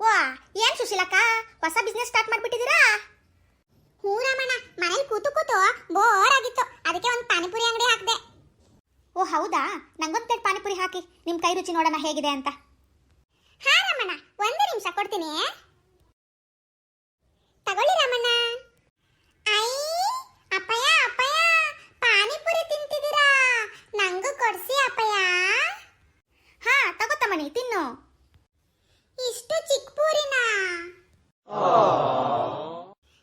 ವಾ, ಏನ್ ಸುಶೀಲಕ್ಕ? ಹೊಸ ಬಿಸ್ನೆಸ್ ಸ್ಟಾರ್ಟ್ ಮಾಡ್ಬಿಟ್ಟಿದೀರಾ ಹ್ಞೂ ರಾಮಣ್ಣ, ಮನೇಲಿ ಕೂತು ಕೂತು ಬೋರ್ ಆಗಿತ್ತು. ಅದಕ್ಕೆ ಒಂದು ಪಾನಿಪುರಿ ಅಂಗಡಿ ಹಾಕಿದೆ. ಓ, ಹೌದಾ? ನಂಗೊಂದು ಪ್ಲೇಟ್ ಪಾನಿಪುರಿ ಹಾಕಿ. ನಿಮ್ಮ ಕೈ ರುಚಿ ನೋಡೋಣ ಹೇಗಿದೆ ಅಂತ. ಹಾ ರಾಮಣ್ಣ, ಒಂದು ನಿಮಿಷ ಕೊಡ್ತೀನಿ. ಇಷ್ಟು ಚಿಕ್ಕ ಪೂರಿನ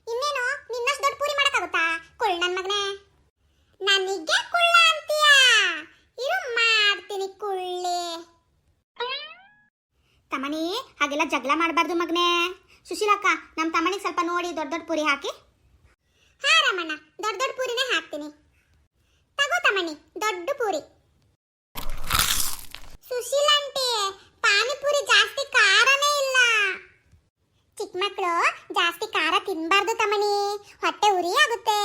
ಇನ್ನೇನು, ನಿನ್ನಷ್ಟು ದೊಡ್ಡ ಪೂರಿ ಮಾಡಕ್ಕಾಗುತ್ತಾ? ಕುಳ್ ನನ್ ಮಗನೇ. ನನಗೆ ಕುಳ್ಳ ಅಂತೀಯ? ಇರು, ಮಾಡ್ತೀನಿ ಕುಳ್ಳಿ. ತಮಣಿ ಹಾಗೆಲ್ಲ ಜಗಳ ಮಾಡಬಾರ್ದು ಮಗನೇ. ಸುಶೀಲಕ್ಕ ನಮ್ಮ ತಮ್ಮನಿಗೆ ಸ್ವಲ್ಪ ನೋಡಿ ದೊಡ್ಡ ದೊಡ್ಡ ಪೂರಿ ಹಾಕಿ. ಹಾ, ರಾಮಣ್ಣ. ದೊಡ್ಡ ದೊಡ್ಡ ಪೂರಿನೇ ಹಾಕ್ತೀನಿ ತಗೋ ತಮಣಿ ದೊಡ್ಡ ಪೂರಿ ಸುಶೀಲ ಆಂಟಿ ಪಾನಿಪುರಿ ಜಾಸ್ತಿ ಖಾರನೇ ಇಲ್ಲ ಚಿಕ್ಕ ಮಕ್ಕಳು ಜಾಸ್ತಿ ಖಾರ ತಮಣಿ ಹೊಟ್ಟೆ ಉರಿ ಆಗುತ್ತೆ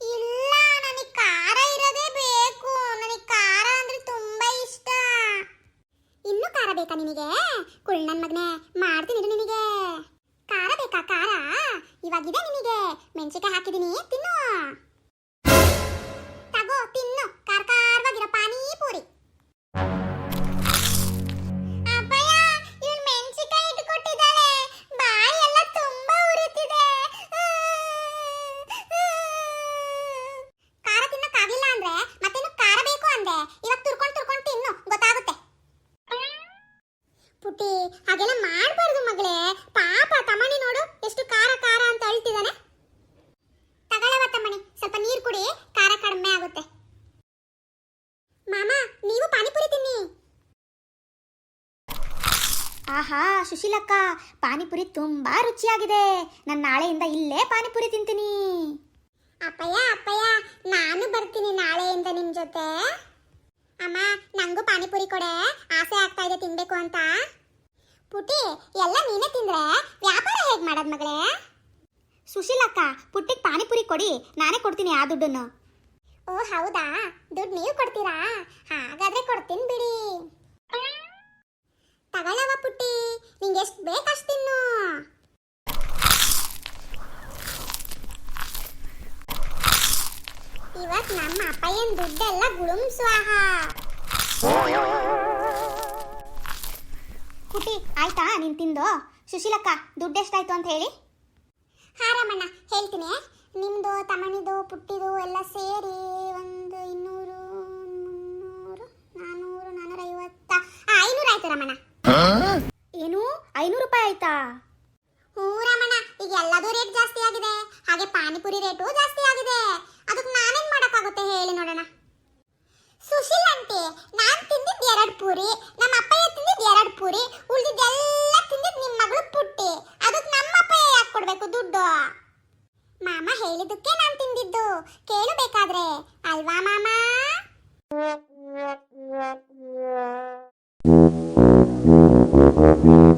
ಇಲ್ಲ, ನನಗೆ ಖಾರ ಇರೋದೇ ಬೇಕು. ನನಗೆ ಖಾರ ಅಂದ್ರೆ ತುಂಬಾ ಇಷ್ಟ. ಇನ್ನೂ ಖಾರ ಬೇಕಾ ನಿನಗೆ? ಕುಳ್ ಮಗ್ನೆ, ಮಾಡ್ತೀನಿ ನಿನಗೆ. ಖಾರ ಬೇಕಾ, ಖಾರ? ಇವಾಗಿದೆ ನಿನಗೆ. ಮೆಣಸಿಕಾಯಿ ಹಾಕಿದೀನಿ ತಿನ್ನು ಆಹಾ ಸುಶೀಲಕ್ಕ ಪಾನಿಪುರಿ ತುಂಬಾ ರುಚಿಯಾಗಿದೆ. ನಾನು ನಾಳೆಯಿಂದ ಇಲ್ಲೇ ಪಾನಿಪುರಿ ತಿಂತೀನಿ. ಅಪ್ಪಯ್ಯ ಅಪ್ಪಯ್ಯ ನಾನು ಬರ್ತೀನಿ ನಾಳೆಯಿಂದ ನಿಮ್ ಜೊತೆ. ಅಮ್ಮ ನಂಗೂ ಪಾನಿಪುರಿ ಕೊಡೆ. ಆಸೆ ಆಗ್ತಾ ಇದೆ ತಿನ್ಬೇಕು ಅಂತ. ಪುಟ್ಟಿ ಎಲ್ಲ ನೀನೇ ತಿಂದ್ರೆ? ವ್ಯಾಪಾರ ಹೇಗ್ ಮಾಡೋದು ಮಗಳೇ? ಸುಶೀಲಕ್ಕ ಪುಟ್ಟಿಗೆ ಪಾನಿಪುರಿ ಕೊಡಿ. ನಾನೇ ಕೊಡ್ತೀನಿ ಆ ದುಡ್ಡನ್ನು. ಓ ಹೌದಾ? ದುಡ್ಡು ನೀವು ಕೊಡ್ತೀರಾ? ಹಾಗಾದ್ರೆ ಕೊಡ್ತೀನಿ ಬಿಡಿ. ಪುಟ್ಟಿ. ನಿಂಗೆ ಎಷ್ಟು ಬೇಕಷ್ಟು ತಿನ್ನು. ಇವತ್ ನಮ್ಮ ಅಪ್ಪಯ್ಯನ್ ದುಡ್ಡೆಲ್ಲ ಗುಳುಂ ಸ್ವಾಹ ಪುಟ್ಟಿ ಆಯ್ತಾ? ನೀನ್ ತಿಂದು? ಸುಶೀಲಕ್ಕ ದುಡ್ಡೆಷ್ಟಾಯ್ತು ಅಂತ ಹೇಳಿ. ಹಾರಮ್ಮಣ್ಣ ರಾಮಣ್ಣ. ಹೇಳ್ತೀನಿ. ನಿಮ್ದು ತಮ್ಮನಿದು ಪುಟ್ಟಿದು ಎಲ್ಲ ಸೇರಿ ಒಂದು ಇನ್ನೂರು ಮುನ್ನೂರು ನಾನೂರು ನಾನೂರ ಐವತ್ತ ಐನೂರು ಆಯ್ತು ರಾಮಣ್ಣ ಏನು ಐನೂರು ರೂಪಾಯಿ ಆಯ್ತಾ ಹ್ಞೂ ರಾಮಣ್ಣ ಈಗ ಎಲ್ಲದೂ ರೇಟ್ ಜಾಸ್ತಿ ಆಗಿದೆ. ಹಾಗೆ ಪಾನಿಪುರಿ ರೇಟು ಜಾಸ್ತಿ ಆಗಿದೆ. ಅದಕ್ಕೆ ನಾನೇನ್ ಮಾಡಕ್ಕಾಗುತ್ತೆ ಹೇಳಿ ನೋಡೋಣ. ಸುಶೀಲ್ ಆಂಟಿ ನಾನು ತಿಂದಿದ್ದು ಎರಡು ಪೂರಿ ನಮ್ಮ ಅಪ್ಪಯ್ಯ ತಿಂದಿದ್ದು ಎರಡು ಪೂರಿ, ಉಳಿದಿದ್ದೆಲ್ಲ ತಿಂದಿದ್ದು ನಿಮ್ಮ ಮಗಳು ಪುಟ್ಟಿ. ಅದಕ್ಕೆ ನಮ್ಮ ಅಪ್ಪಯ್ಯ ಯಾಕೆ ಕೊಡ್ಬೇಕು ದುಡ್ಡು? ಮಾಮ ಹೇಳಿದ್ದಕ್ಕೆ ನಾನು ತಿಂದಿದ್ದು. ಕೇಳಬೇಕಾದ್ರೆ ಅಲ್ವಾ ಮಾಮ?